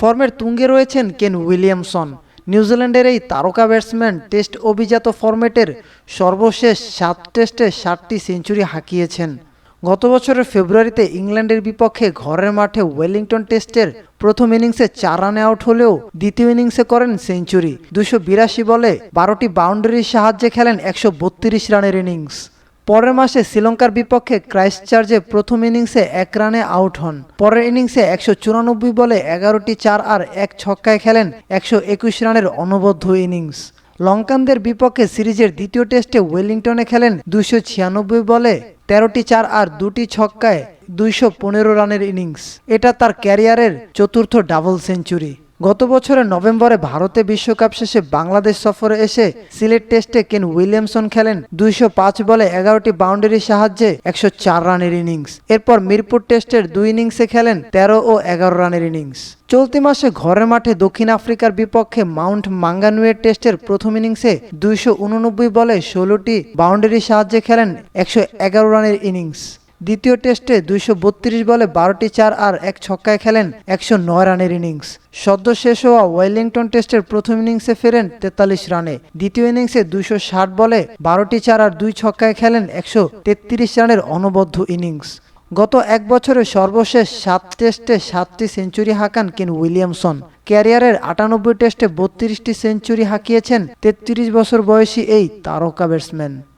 ফর্মের তুঙ্গে রয়েছেন কেন উইলিয়ামসন। নিউজিল্যান্ডের এই তারকা ব্যাটসম্যান টেস্ট অভিজাত ফরম্যাটের সর্বশেষ সাত টেস্টে ষাটটি সেঞ্চুরি হাঁকিয়েছেন। গত বছরের ফেব্রুয়ারিতে ইংল্যান্ডের বিপক্ষে ঘরের মাঠে ওয়েলিংটন টেস্টের প্রথম ইনিংসে চার রানে আউট হলেও দ্বিতীয় ইনিংসে করেন সেঞ্চুরি। দুশো বিরাশি বলে বারোটি বাউন্ডারির সাহায্যে খেলেন একশো বত্রিশ রানের ইনিংস। পরের মাসে শ্রীলঙ্কার বিপক্ষে ক্রাইস্টচার্চে প্রথম ইনিংসে এক রানে আউট হন। পরের ইনিংসে একশো চুরানব্বই বলে এগারোটি চার আর এক ছক্কায় খেলেন একশো একুশ রানের অনবদ্য ইনিংস। লঙ্কানদের বিপক্ষে সিরিজের দ্বিতীয় টেস্টে ওয়েলিংটনে খেলেন দুশো ছিয়ানব্বই বলে তেরোটি চার আর দুটি ছক্কায় দুইশো পনেরো রানের ইনিংস। এটা তার ক্যারিয়ারের চতুর্থ ডাবল সেঞ্চুরি। গত বছরের নভেম্বরে ভারতে বিশ্বকাপ শেষে বাংলাদেশ সফরে এসে সিলেট টেস্টে কেন উইলিয়ামসন খেলেন দুইশো পাঁচ বলে এগারোটি বাউন্ডারির সাহায্যে একশো চার রানের ইনিংস। এরপর মিরপুর টেস্টের দুই ইনিংসে খেলেন তেরো ও এগারো রানের ইনিংস। চলতি মাসে ঘরের মাঠে দক্ষিণ আফ্রিকার বিপক্ষে মাউন্ট মাঙ্গানুয়ের টেস্টের প্রথম ইনিংসে দুইশো উননব্বই বলে ষোলোটি বাউন্ডারির সাহায্যে খেলেন একশো এগারো রানের ইনিংস। দ্বিতীয় টেস্টে দুইশো বত্রিশ বলে বারোটি চার আর এক ছক্কায় খেলেন একশো নয় রানের ইনিংস। সদ্য শেষ হওয়া ওয়েলিংটন টেস্টের প্রথম ইনিংসে ফেরেন তেতাল্লিশ রানে। দ্বিতীয় ইনিংসে দুইশো ষাট বলে বারোটি চার আর দুই ছক্কায় খেলেন একশো তেত্রিশ রানের অনবদ্য ইনিংস। গত এক বছরে সর্বশেষ সাত টেস্টে সাতটি সেঞ্চুরি হাঁকান কেন উইলিয়ামসন। ক্যারিয়ারের আটানব্বই টেস্টে বত্রিশটি সেঞ্চুরি হাঁকিয়েছেন তেত্রিশ বছর বয়সী এই তারকা ব্যাটসম্যান।